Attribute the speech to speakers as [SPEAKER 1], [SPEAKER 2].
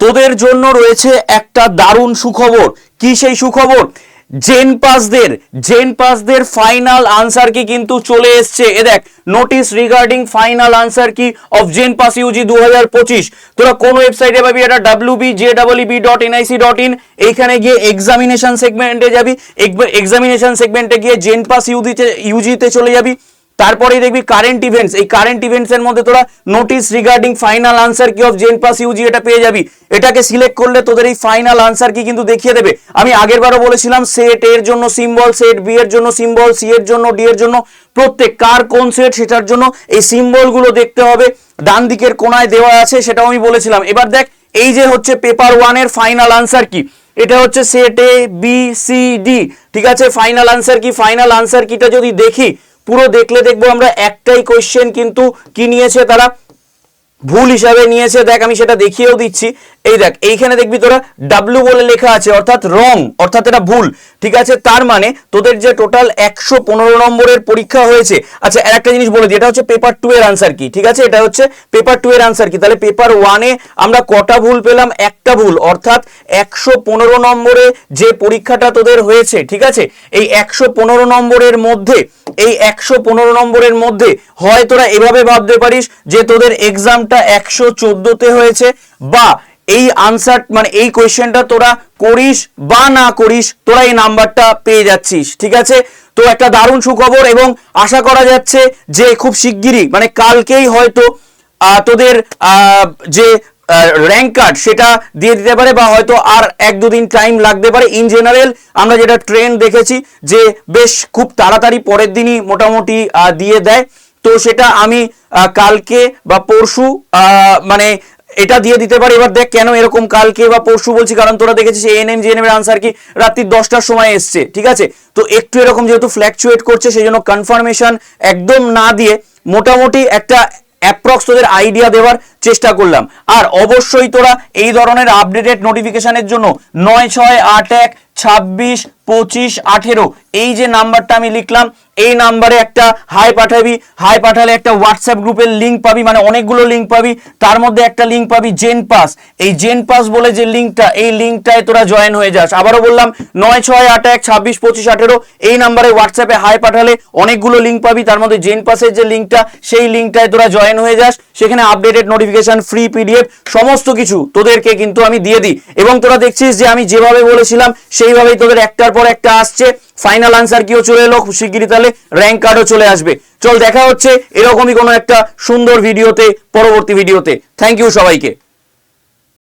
[SPEAKER 1] তোদের জন্য রয়েছে একটা দারুণ সুখবর। কি সেই সুখবর? জেন পাসদের জেন পাসদের ফাইনাল আনসার কি কিন্তু চলে এসছে। এ দেখ notice regarding final answer key of gen pass UG দু হাজার পঁচিশ। তোরা কোন ওয়েবসাইটে পাবি? এটা W B J double B dot NIC dot in এইখানে গিয়ে এক্সামিনেশন সেগমেন্টে যাবি। এক্সামিনেশন সেগমেন্টে গিয়ে জেন পাস ইউজিতে ইউজিতে চলে যাবি। তারপরেই দেখবি কারেন্ট ইভেন্টস এই কারেন্ট ইভেন্টস এর মধ্যে তোরা notice regarding final answer key of gen pass UG এটা পেয়ে যাবি। এটাকে সিলেক্ট করলে তোদের এই ফাইনাল আনসার কি কিন্তু দেখিয়ে দেবে। আমি আগের বারও বলেছিলাম সেট এর জন্য সিম্বল সেট বি এর জন্য সিম্বল সি এর জন্য ডি এর জন্য। প্রত্যেক কার কোন সেট সেটার জন্য এই সিম্বলগুলো দেখতে হবে। ডান দিকের কোনায় দেওয়া আছে, সেটাও আমি বলেছিলাম। এবার দেখ, এই যে হচ্ছে পেপার ওয়ানের ফাইনাল আনসার কি? এটা হচ্ছে set A B C D ঠিক আছে? Final answer key? Final answer কিটা যদি দেখি পুরো দেখলে দেখব আমরা একটাই কোয়েশ্চেন কিন্তু কি নিয়েছে তারা? ভুল হিসাবে নিয়েছে। দেখ, আমি সেটা দেখিয়েও দিচ্ছি। এই দেখ, এইখানে দেখবি তোরা ডাব্লু বলে লেখা আছে, অর্থাৎ রং অর্থাৎ এটা ভুল। ঠিক আছে? তার মানে তোদের যে টোটাল একশো পনেরো নম্বরের পরীক্ষা হয়েছে আচ্ছা আর একটা জিনিস বলে দিই, এটা হচ্ছে পেপার টু এর আনসার কি? ঠিক আছে? এটা হচ্ছে পেপার টু এর আনসার কি? তাহলে পেপার ওয়ানে আমরা কটা ভুল পেলাম? একটা ভুল, অর্থাৎ একশো পনেরো নম্বরে যে পরীক্ষাটা তোদের হয়েছে, ঠিক আছে? এই একশো পনেরো নম্বরের মধ্যে এই একশো পনেরো নম্বরের মধ্যে। হয় তোরা এভাবে ভাবতে পারিস যে তোদের এক্সামটা একশো চোদ্দোতে হয়েছে বা এই আনসার মানে এই কোয়েশ্চেনটা তোরা করিস বা না করিস, তোরা এই নাম্বারটা পেয়ে যাচ্ছিস, ঠিক আছে? তো একটা দারুণ সুখবর এবং আশা করা যাচ্ছে যে খুব শিগগিরই মানে কালকেই হয়তো তোদের যে র্যাঙ্ক কার্ড সেটা দিয়ে দিতে পারে বা হয়তো আর এক দুদিন টাইম লাগতে পারে। ইন জেনারেল আমরা যেটা ট্রেন্ড দেখেছি যে বেশ খুব তাড়াতাড়ি পরের দিনই মোটামুটি দিয়ে দেয়। তো সেটা আমি কালকে বা পরশু মানে এটা দিয়ে দিতে পারে। এবার দেখ কেন এরকম কালকে বা পরশু বলছি, কারণ তোরা দেখেছিস এএনএম জিএনএম এর আনসার কি রাত্রি দশটার সময় এসছে, ঠিক আছে? তো একটু এরকম যেহেতু ফ্ল্যাকচুয়েট করছে, সেই জন্য কনফার্মেশন একদম না দিয়ে মোটামুটি একটা অ্যাপ্রক্স তোদের আইডিয়া দেওয়ার চেষ্টা করলাম। আর অবশ্যই তোরা এই ধরনের আপডেটেড নোটিফিকেশনের জন্য নয় ছয় আট এক ছাব্বিশ পঁচিশ আঠেরো। এই যে নাম্বারটা আমি লিখলাম, এই নাম্বারে একটা হাই পাঠাবি, হাই পাঠালে একটা হোয়াটসঅ্যাপ গ্রুপের লিঙ্ক পাবি মানে অনেকগুলো লিঙ্ক পাবি, তার মধ্যে একটা লিঙ্ক পাবি জেন পাস এই জেন পাস বলে যে লিঙ্কটা এই লিঙ্কটায় তোরা জয়েন হয়ে যাস। আবারও বললাম, নয়, ছয়, আট, এক, ছাব্বিশ, পঁচিশ, আঠেরো, এই নাম্বারে হোয়াটসঅ্যাপে হাই পাঠালে অনেকগুলো লিঙ্ক পাবি, তার মধ্যে জেন পাসের যে লিঙ্কটা সেই লিঙ্কটায় তোরা জয়েন হয়ে যাস। সেখানে আপডেটেড নোটিফিকেশন ফ্রি পিডিএফ সমস্ত কিছু তোদেরকে কিন্তু আমি দিয়ে দিই। এবং তোরা দেখছিস যে আমি যেভাবে বলেছিলাম, সেইভাবেই তোদের একটার পর একটা আসছে ফাইনাল আনসার কিও চলে এলো শিগগিরই তাহলে র্যাঙ্ক কার্ডও চলে আসবে। চল দেখা হচ্ছে এরকমই কোনো একটা সুন্দর ভিডিওতে পরবর্তী ভিডিওতে থ্যাংক ইউ সবাইকে।